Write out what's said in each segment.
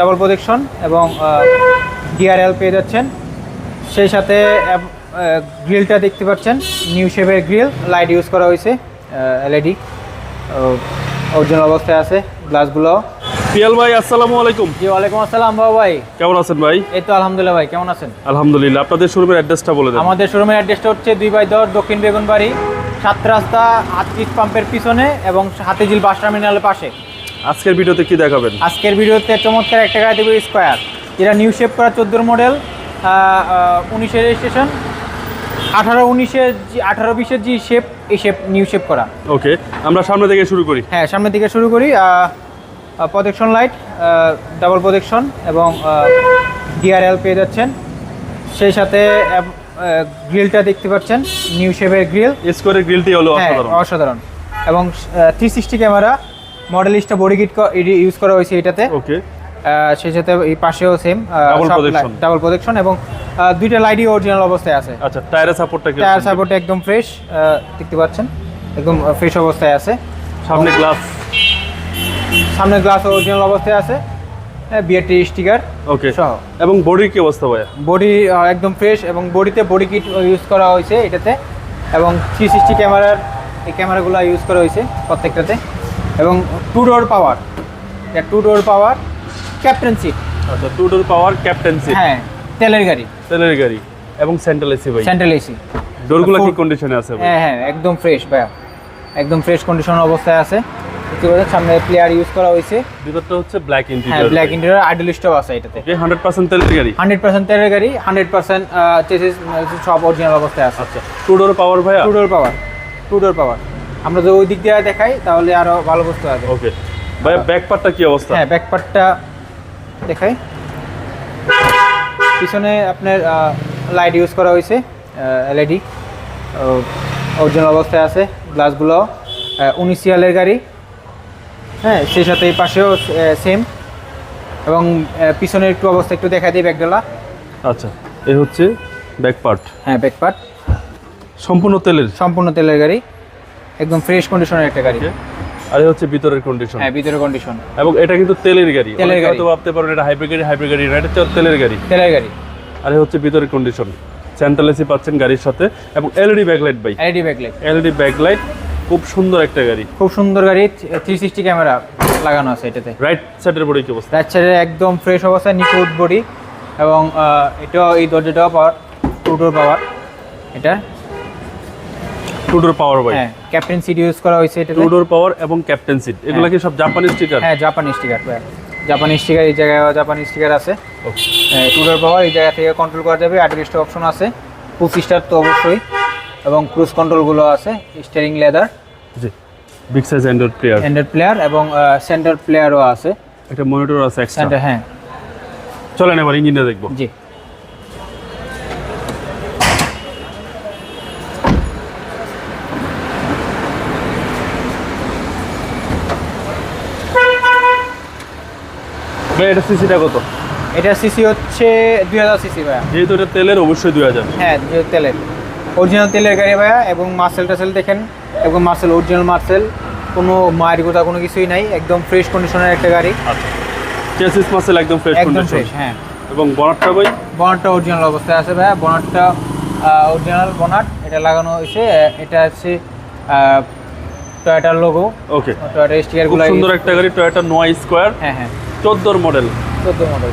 Double protection এবং DRL পেয়ে যাচ্ছেন। সেই সাথে গ্রিলটা দেখতে পাচ্ছেন নিউ শেপের গ্রিল লাইট ইউজ করা হয়েছে এলইডি অরিজিনাল অবস্থায় আছে গ্লাসগুলো। পিয়াল ভাই আসসালামু আলাইকুম। জি ওয়ালাইকুম আসসালাম বাবা ভাই। কেমন আছেন ভাই? এই তো আলহামদুলিল্লাহ ভাই কেমন আছেন? আলহামদুলিল্লাহ। আপনাদের শোরুমের অ্যাড্রেসটা বলে দেন। আমাদের শোরুমের অ্যাড্রেসটা হচ্ছে দুই বাই দশ দক্ষিণ বেগুনবাড়ি সাত রাস্তা আটত্রিশ পাম্পের পিছনে এবং হাতিঝিল বাস টার্মিনালের পাশে। আজকের ভিডিওতে কি দেখাবেন? আজকের ভিডিওতে চমৎকার একটা গাড়ি দেবো স্কোয়ার যেটা নিউ শেপ করা চোদ্দোর মডেল উনিশের রেজিস্ট্রেশন আঠারো উনিশের আঠারো বিশের যে শেপ এই শেপ নিউ শেপ করা। ওকে আমরা সামনে থেকে শুরু করি। হ্যাঁ সামনের দিকে শুরু করি প্রোটেকশন লাইট ডাবল প্রোটেকশন এবং ডিআরএল পেয়ে যাচ্ছেন। সেই সাথে গ্রিলটা দেখতে পাচ্ছেন নিউ শেপের গ্রিল স্কোয়ারের গ্রিলটি হলো হ্যাঁ অসাধারণ। অসাধারণ। এবং থ্রি সিক্সটি ক্যামেরা মডেলিস্টটা বডি কিট ইউজ করা হয়েছে এটাতে। ওকে সেই সাথে এই পাশেও সেম ডাবল প্রোটেকশন এবং দুইটা লাইটই অরিজিনাল অবস্থায় আছে। আচ্ছা টায়ারের সাপোর্টটা কি টায়ার সাপোর্ট একদম ফ্রেশ দেখতে পাচ্ছেন? একদম ফ্রেশ অবস্থায় আছে। সামনে গ্লাস সামনে গ্লাস অরিজিনাল অবস্থায় আছে। বিআরটি স্টিকার ওকে সহ। এবং বডির কি অবস্থা ভাইয়া? বডি একদম ফ্রেশ এবং বডিতে বডি কিট ইউজ করা হয়েছে এটাতে। এবং থ্রি সিক্সটি ক্যামেরার এই ক্যামেরাগুলো ইউজ করা হয়েছে প্রত্যেকটাতে। এবং two door power two door power captain seat আচ্ছা টু ডোর পাওয়ার ক্যাপ্টেন্সি হ্যাঁ তেলের গাড়ি। তেলের গাড়ি এবং সেন্ট্রাল এসি ভাই। সেন্ট্রাল এসি ডোরগুলো কি কন্ডিশনে আছে ভাই? হ্যাঁ হ্যাঁ একদম ফ্রেশ ভাইয়া। একদম ফ্রেশ কন্ডিশন অবস্থায় আছে। পাচ্ছেন সামনে প্লেয়ার ইউজ করা হয়েছে। ভিতরটা হচ্ছে ব্ল্যাক হ্যাঁ ব্ল্যাক ইন্টেরিয়র আইডলিস্টও আছে এটাতে। ওকে 100% তেলের গাড়ি? হান্ড্রেড পার্সেন্ট তেলের গাড়ি হান্ড্রেড পার্সেন্ট চেসিস সব অরিজিনাল অবস্থায় আছে। আচ্ছা টু ডোর পাওয়ার ভাইয়া? Two door power two door power আমরা যদি ওই দিক দিয়ে দেখাই তাহলে আরও ভালো বুঝতে পারবে ওকে। ভাইয়া ব্যাক পার্টটা কি অবস্থা? হ্যাঁ ব্যাক পার্টটা দেখাই। পিছনে আপনার লাইট ইউজ করা হয়েছে এলইডি অরিজিনাল অবস্থায় আছে গ্লাসগুলো উনিশ সিয়ালের গাড়ি। হ্যাঁ সেই সাথে পাশেও সেম এবং পিছনের একটু অবস্থা একটু দেখা দিই ব্যাকডালা। আচ্ছা এই হচ্ছে ব্যাক পার্ট হ্যাঁ ব্যাক পার্ট সম্পূর্ণ তেলের? সম্পূর্ণ তেলের গাড়ি। একদম ফ্রেশ কন্ডিশনের একটা গাড়ি. আর হচ্ছে ভিতরের কন্ডিশন হ্যাঁ ভিতরে কন্ডিশন এবং এটা কিন্তু তেলের গাড়ি। তেলের গাড়ি। তো ভাবতে পারেন এটা হাইব্রিড গাড়ি হাইব্রিড গাড়ি না এটা তেলের গাড়ি। তেলের গাড়ি। আর হচ্ছে ভিতরের কন্ডিশন সেন্ট্রাল এসি পাচ্ছেন গাড়ির সাথে। এবং এলইডি ব্যাকলাইট ভাই। এলইডি ব্যাকলাইট এলইডি ব্যাকলাইট খুব সুন্দর একটা গাড়ি। খুব সুন্দর গাড়ি। থ্রি সিক্সটি ক্যামেরা লাগানো আছে এটাতে। রাইট সাইডের বডি কি অবস্থা? রাইট সাইডে একদম ফ্রেশ অবস্থায় নিখুঁত বডি এবং এটাও এই দরজাটাও পাওয়ার টুটোর পাওয়ার এটা টু ডোর পাওয়ার ভাই হ্যাঁ ক্যাপ্টেন সিট ইউজ করা হয়েছে এটাতে। টু ডোর পাওয়ার এবং ক্যাপ্টেন সিট এগুলো কি সব জাপানি স্টিকার হ্যাঁ জাপানি স্টিকার জাপানি স্টিকার এই জায়গায় জাপানি স্টিকার আছে। টুটোর পাওয়ার এই জায়গা থেকে কন্ট্রোল করা যাবে। আটত্রিশটা অপশন আছে। পুশ স্টার তো অবশ্যই। এবং ক্রুজ কন্ট্রোলগুলো আছে। স্টিয়ারিং লেদার জি। Big size Android player handle player এবং সেন্টার প্লেয়ারও আছে। একটা মনিটর আছে এক্সট্রা হ্যাঁ। চলেন এবার ইঞ্জিনটা দেখব। জি। ভাই এটা সিসিটা কত? এটা সিসি হচ্ছে দুই হাজার সিসি ভাইয়া। যেহেতু এটা তেলের অবশ্যই দুই হাজার। হ্যাঁ তেলের। অরিজিনাল তেলের গাড়ি ভাইয়া এবং মার্সেল টাসেল দেখেন এবং মার্সেল অরিজিনাল মার্সেল কোনো মায়ের গোটা কোনো কিছুই নাই একদম ফ্রেশ কন্ডিশনের একটা গাড়ি। আচ্ছা। চেসিস মাসেল একদম ফ্রেশ একদম ফ্রেশ হ্যাঁ। এবং বনারটা ভাই বনারটা অরিজিনাল অবস্থায় আছে ভাইয়া। বনারটা অরিজিনাল বনার এটা লাগানো হয়েছে। এটা হচ্ছে টয়োটার লোগো ওকে টয়োটার খুব স্টিকারগুলো সুন্দর একটা গাড়ি টয়োটা নোয়া স্কোয়ার হ্যাঁ হ্যাঁ। চোদ্দোর মডেল। চোদ্দ মডেল।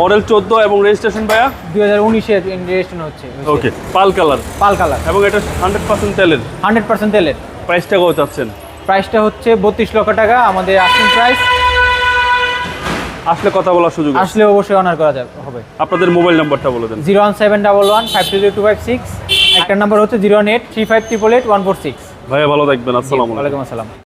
মডেল চোদ্দ এবং রেজিস্ট্রেশন ভাইয়া? দুই হাজার উনিশের রেজিস্ট্রেশন হচ্ছে। Okay pearl colour. Pearl colour. এবং এটা হান্ড্রেড পার্সেন্ট তেলের। হান্ড্রেড পার্সেন্ট তেলের। প্রাইসটা কত চাচ্ছেন? প্রাইসটা হচ্ছে বত্রিশ লক্ষ টাকা আমাদের আস্কিং প্রাইস আসলে কথা বলার সুযোগ আসলে অবশ্যই অনার করা যাবে হবে। আপনাদের মোবাইল নাম্বারটা বলে দেন। Zero one seven double one five two two five six একটা নাম্বার হচ্ছে zero one eight three five triple eight one four six ভাইয়া ভালো থাকবেন। আসসালামু আলাইকুম। আসসালাম।